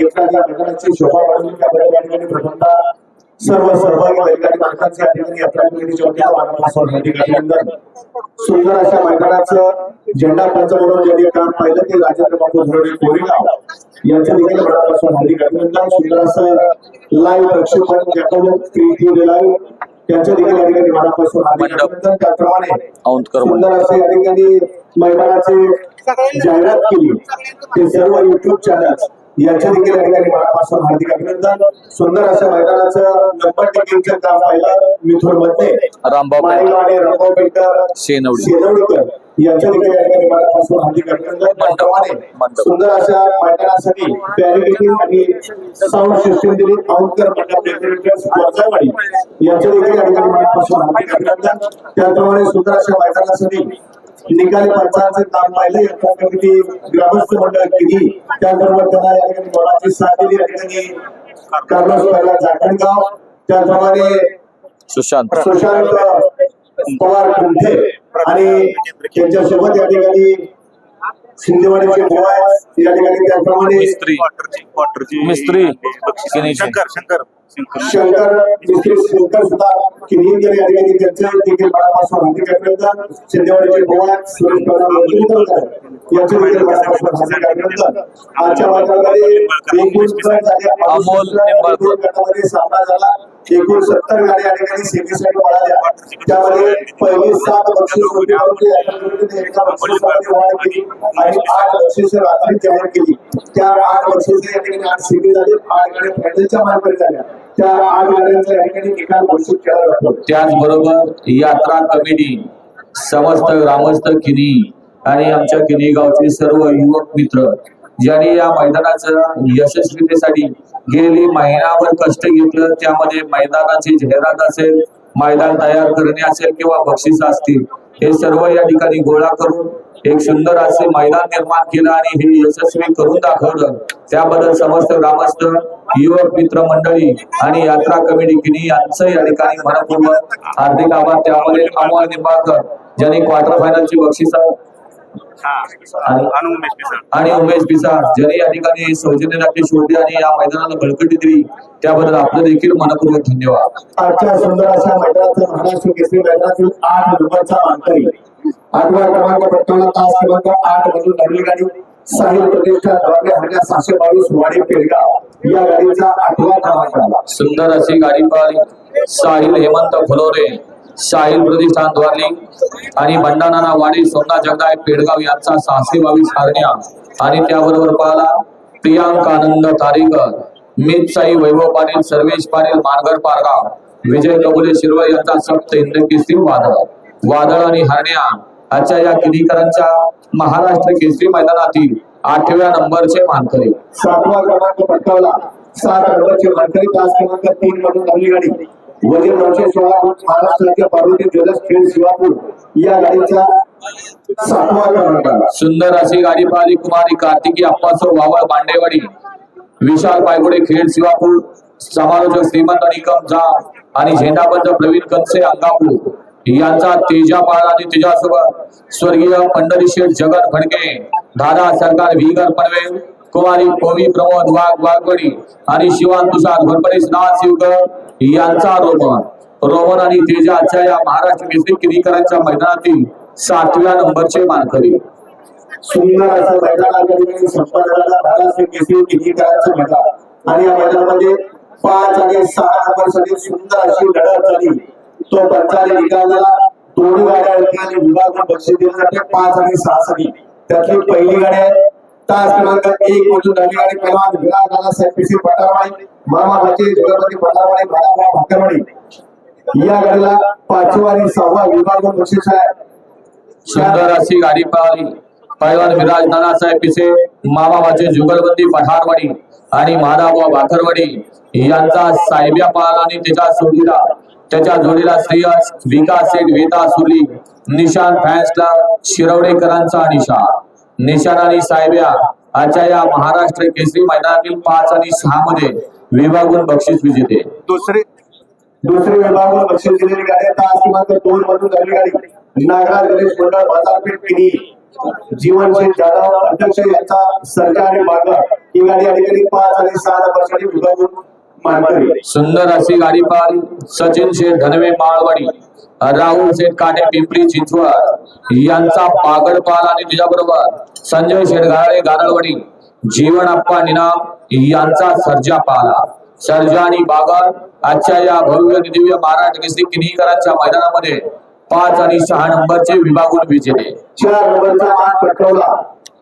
शोभा ठिकाणी प्रथमतः सर्व सहभागी बैलगाडी मालकांचे सुंदर अशा मैदानाचं झेंडा पंच म्हणून ज्यांनी काम पाहिलं ते राजेंद्र बापू धोरणे कोरेगाव यांच्या देखील मनापासून हार्दिक अभिनंदन. सुंदर असं लाईव्ह प्रक्षेपण ज्याकडून लाईव्ह त्यांच्या देखील या ठिकाणी मनापासून हार्दिक. अभिनंदन. त्याप्रमाणे सुंदर असे या ठिकाणी मैदानाचे जाहिरात केली. ते सर्व युट्यूब चॅनल यांच्या देखील या ठिकाणी मनापासून हार्दिक अभिनंदन. सुंदर अशा मैदानाचं नंबर टेकिंगचं काम पाहिलं मिथुनमध्ये माळेगाव आणि रामभाऊ पेडकर शेनवडी. शेनवडीकर. यांच्या देखील या ठिकाणी मनापासून हार्दिक अभिनंदन. त्याप्रमाणे. सुंदर अशा मैदानासाठी बॅरिकेडिंग आणि साऊंड सिस्टीम दिली औंधकर मंडप डेकोरेटर्स यांच्या देखील या ठिकाणी मनापासून हार्दिक अभिनंदन. त्याप्रमाणे सुंदर अशा मैदानासाठी निकाली पंचांचं काम पाहिलं या कमिटी ग्रामस्थ मंडळ केली. त्याचबरोबर त्यांना या ठिकाणी मोलाची साथ दिली या ठिकाणी कार्लोस पहिला जाखणगाव त्याचप्रमाणे सुशांत. सुशांत पवार कुंठे आणि त्यांच्यासोबत या ठिकाणी शिंदेवाडीचे आहेत. या ठिकाणी त्याप्रमाणे मिस्त्री. शंकर शंकर. शंकर शंकर सुद्धा किनीकर या ठिकाणी त्यांचे देखील मनापासून हार्दिक अभिनंदन शिंदेवाडीचे आहेत. सुरेश यांचे देखील आजच्या एकूण झाले. अमोल गटामध्ये सामना झाला. एकूण सत्तर गाड्या ठिकाणी सेमीसाठी पळाल्या. त्यामध्ये पहिली सात बक्षीस होती. परंतु या कमिटीने एका बक्षिसामध्ये वाढ केली आणि आठ बक्षीस रात्री जाहीर केली. त्या आठ बक्षीस या ठिकाणी आठ सेमी झाले. आठ गाड्या फायनलच्या मार्गावर झाल्या त्या आठ गाड्यांचा या ठिकाणी निकाल घोषित केला जातो. त्याचबरोबर यात्रा कमिटी समस्त ग्रामस्थ किनी आणि आमच्या किनी गावचे सर्व युवक मित्र ज्यांनी या मैदानाच्या यशस्वीतेसाठी गेली महिनाभर कष्ट घेतलं त्यामध्ये मैदानाची जाहिरात असेल मैदान तयार करणे असेल किंवा बक्षीस असतील हे सर्व या ठिकाणी गोळा करून एक सुंदर असे मैदान निर्माण केलं आणि हे यशस्वी करून दाखवलं. त्याबद्दल समस्त ग्रामस्थ युवक मित्र मंडळी आणि यात्रा कमिटी किनी यांचं या ठिकाणी मनपूर्वक हार्दिक आभार. त्यामध्ये अमोल निंबाळकर ज्यांनी क्वार्टर फायनलची बक्षीस आणि उमेश पिसाळ. आणि उमेश पिसाळ ज्यांनी या ठिकाणी सौजन्य राखी शोधली आणि या मैदानाला बळकटी दिली त्याबद्दल आपलं देखील मनपूर्वक धन्यवाद. आजच्या सुंदर अशा मैदानाचं महाराष्ट्र केसरी मैदानातील आठ नंबरचा मानकरी आठवा क्रमांक पटकावला तास क्रमांक आठ मधून नवीन गाडी. साहिल प्रतिष्ठा द्वारे हरण्या सहाशे बावीस वाडी पेडगाव या गाडीचा आठवा क्रमांक आला. सुंदर अशी गाडी पळाली साहिल हेमंत फुलोरे साहिल प्रतिष्ठान द्वारली आणि भंडारा वाडी सोमनाथ जगदाय पेडगाव यांचा सहाशे बावीस हारण्या आणि त्याबरोबर पळाला प्रियांक आनंद तारेकर मित साई वैभव पाटील सर्वेश पाटील मानगर पारगाव विजय कबुले शिरवळ यांचा सप्त हिंद केसरी वादळ. वादळ आणि हरण्या आजच्या या किनीकरांच्या महाराष्ट्र केसरी मैदानातील आठव्या नंबरचे मानकरी. सातवा क्रमांक पटकावला. सात नंबरची मानकरी तास क्रमांक तीन मधून नवीन गाडी. वजीर नऊशे सोळा महाराष्ट्राच्या पार्वती ज्वेलर्स खेळ शिवापूर या गाडीचा सातवा क्रमांक सुंदर अशी गाडी पळाली कुमारी कार्तिकी अप्पासो वावळ बांडेवाडी विशाल पायगुडे खेड शिवापूर. समालोचक श्रीमंत निकम झा आणि झेंडाबंद प्रवीण कंसे अंगापूर. यांचा तेजापाळ आणि तेजासोबत स्वर्गीय पंढरीशेठ जगत फडके दादा सरकार व्हीगर पनवेल कुमारी कोवी प्रमोद वाघ वाघवडी आणि शिवान तुषार भरपडे नाथ शिवकर यांचा रोमन. रोमन आणि तेजाच्या या महाराष्ट्र केसरी किरीकरांच्या मैदानातील सातव्या नंबरचे मानकरी. सुंदर असं मैदानाकडे संपन्न झालं महाराष्ट्र केसरी किती मैदान. आणि या मैदानामध्ये पाच आणि सहा नंबर सुंदर अशी लढत झाली. तो प्रचार निकाल झाला दोन्ही गाड्या आणि विभाग बक्षीस देण्यासाठी पाच आणि सहा साठी त्यातली पहिली गाडी आहे तास क्रमांक एक मधून नवी गाडी पहिलवान विराट दादा साहेब पीसी पटारवाडी मामा भाचे जगपती पटारवाडी भाडाभाव भाकरवाडी. या गाडीला पाचवा आणि सहावा विभागून बक्षीस आहे. सुंदर अशी गाडी पळाली पैलवान विराज नानासाहेब पिसे मामा माझे जुगलबंदी पठारवाडी आणि महादाबा भाकरवाडी यांचा साहेब्या पळाला आणि त्याच्या जोडीला त्याच्या जोडीला श्रेयस विकास सेठ वेदा सुली निशान फॅन्सला शिरवडेकरांचा निशान निशान आणि साहेब्या आजच्या या महाराष्ट्र केसरी मैदानातील पाच आणि सहा मध्ये विभागून बक्षीस विजेते. दुसरे दुसरी विभागून बक्षीस दिलेली गाडी आहे तास क्रमांक दोन मधून झाली गाडी. नागराज गणेश मंडळ बाजारपेठ पिढी जीवनशील जाधव अध्यक्ष यांचा सरकार आणि बागर ही गाडी या ठिकाणी पाच आणि सहा नंबरसाठी विभागून मानकरी सुंदर अशी गाडी पाहिली सचिन शेठ धनवे माळवाडी राहुल शेठ काटे पिंपरी चिंचवड यांचा पागड पाल आणि त्याच्याबरोबर संजय शेठ गाळे गारळवाडी जीवन अप्पा निनाम यांचा सर्जा पाला. सर्जा आणि बागर आजच्या या भव्य दिव्य महाराष्ट्र केसरी किनीकरांच्या मैदानामध्ये पाच आणि सहा नंबरचे विभागून विजेते. चार नंबरचा मान पटकवला.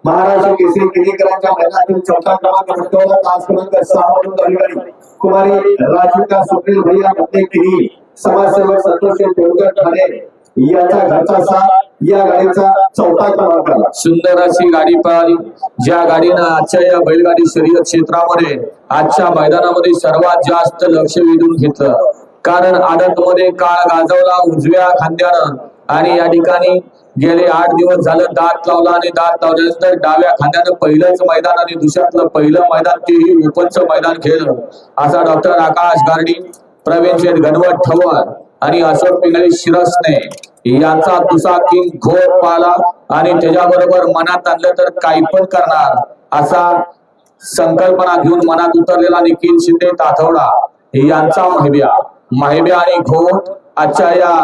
महाराष्ट्र केसरी केंद्रेकरांच्या मैदानातील चौथा क्रमांक पटकावला. तास क्रमांक सहा मधून अधिकारी कुमारी राजविका सुप्रील भैया मुद्दे किरी समाजसेवक संतोष देवकर ठाणे याचा घरचा साथ या गाडीचा चौथा क्रमांक आला. सुंदर अशी गाडी पळाली ज्या गाडीनं आजच्या या बैलगाडी शर्यत क्षेत्रामध्ये आजच्या मैदानामध्ये सर्वात जास्त लक्ष वेधून घेतलं. कारण आदत मध्ये काळ गाजवला उजव्या खांद्यानं आणि या ठिकाणी गेले आठ दिवस झालं दात लावला आणि दात लावल्यानंतर डाव्या खांद्यानं पहिलंच मैदान आणि दुसऱ्यातलं पहिलं मैदान तेही ओपनचं मैदान खेळलं. असा डॉक्टर आकाश गार्डी प्रवीण शेठ घनवट ठवर आणि अशोक पिंगळे शिरसने यांचा दुसरा किंग घोर पाला आणि त्याच्याबरोबर मनात आणलं तर काही पण करणार असा संकल्पना घेऊन मनात उतरलेला निखिल शिंदे ताथवडा यांचा महिब्या महिब्या आणि घोट आजच्या या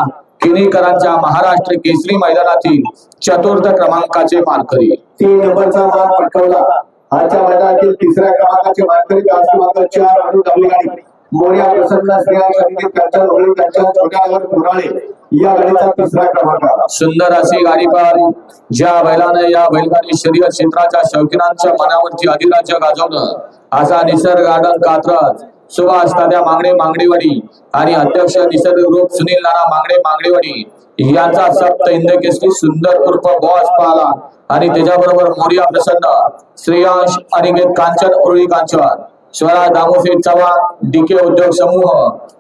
किनीकरांच्या महाराष्ट्र केसरी मैदानातील चतुर्थ क्रमांकाचे मानकरी. तीन नंबरचा मान पटकवला. आजच्या मैदानातील तिसऱ्या क्रमांकाचे मानकरी तास क्रमांक चार गाडी मोर्या प्रसन्न या गाडीचा तिसरा क्रमांक. सुंदर अशी गाडी पळाली ज्या बैलानं या बैलगाडी शर्यत क्षेत्राच्या शौकीनांच्या मनावरती अधिराज्य गाजवलं. असा निसर्ग गार्डन कात्रज सुभाष तात्या मांगडे मांगडेवाडी आणि अध्यक्ष निसर्ग ग्रुप सुनील नाना मांगडे मांगडेवाडी यांचा सप्त इंद्रकेसरी सुंदर उर्फ बॉस पाला आणि त्याच्याबरोबर मोरिया प्रसन्न श्रेयांश अनिकेत कांचन उर्वी कांचन स्वराज दामोशेठ चव्हाण डीके उद्योग समूह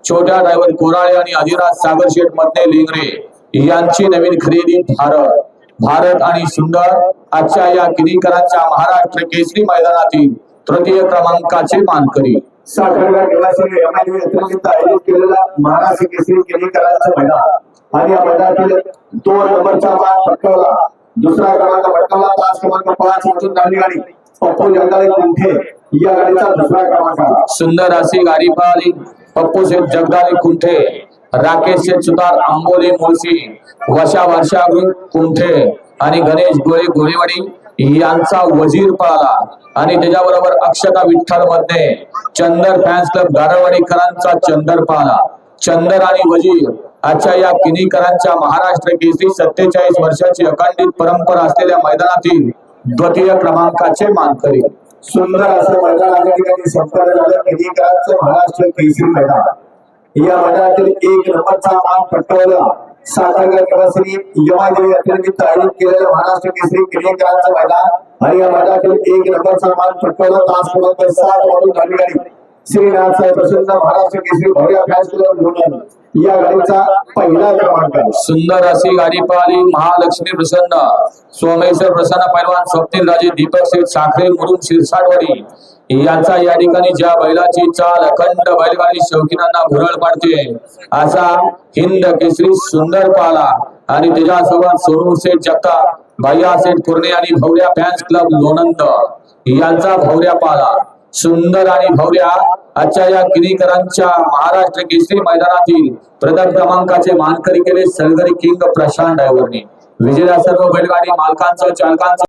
छोट्या ड्रायव्हर कोराळे आणि अधिराज सागर शेठ मधने लिंगरे यांची नवीन खरेदी भारत. भारत आणि सुंदर आजच्या या किनीकरांच्या महाराष्ट्र केसरी मैदानातील तृतीय क्रमांकाचे मानकरी. साठवड्या निवासी एमआयडी यात्रेनिमित्त आयोजित केलेला महाराष्ट्र केसरी केलीकरांचं मैदान. आणि या मैदानातील दोन नंबरचा मान पटकवला. दुसरा क्रमांक पटकवला तास क्रमांक पाच मधून गाडी गाडी. पप्पू जगदाळे कुंठे या गाडीचा दुसरा क्रमांक सुंदर अशी गाडी पळाली पप्पू शेठ जगदाळे कुंठे राकेश शेठ सुतार आंबोली मुळशी वशा वर्षा कुंठे आणि गणेश गोळे गोरेवाडी. यांचा वजीर पळाला. आणि त्याच्याबरोबर अक्षता विठ्ठलमध्ये चंदर फॅन्स क्लब गारवाडीकरांचा चंदर पळाला. चंदर आणि वजीर आजच्या या किनीकरांच्या महाराष्ट्र केसरी सत्तेचाळीस वर्षाची अखंडित परंपरा असलेल्या मैदानातील द्वितीय क्रमांकाचे मानकरी. सुंदर असं मैदान या ठिकाणी संपन्न झालं महाराष्ट्र केसरी मैदान. या मैदानातील एक नंबरचा मान पटकवला. सातारा निवासी यमादेवी यात्रेनिमित्त आयोजित केलेलं महाराष्ट्र केसरी केलीकरांचं मैदान आणि या मैदानातील एक नंबरचा मान पटकावला तास क्रमांक सात मधून गाडी गाडी श्रीनाथ प्रसन्न महाराष्ट्र केसरी भव्य फॅन्स क्लब या गाडीचा पहिला क्रमांक सुंदर अशी गाडी पळाली महालक्ष्मी प्रसन्न। सोमेश्वर प्रसन्न पैलवान स्वप्नील राजे दीपक शेठ साखरे मुरुम शिरसाटवाडी. यांचा या ठिकाणी ज्या बैलाची चाल अखंड बैलगाडी शौकीनांना भुरळ पाडते असा हिंद केसरी सुंदर पाला. आणि त्याच्यासोबत सोनू शेठ जगताप भैया शेठ कुर्णे आणि भवऱ्या फॅन्स क्लब लोणंद. यांचा भवऱ्या पाला. सुंदर आणि भव्या आजच्या या किनीकरांच्या महाराष्ट्र केसरी मैदानातील प्रथम क्रमांकाचे मानकरी केले सलगरी किंग प्रशांत डायव्हरने विजया सर्व बैलगाडी मालकांचं चालकांचं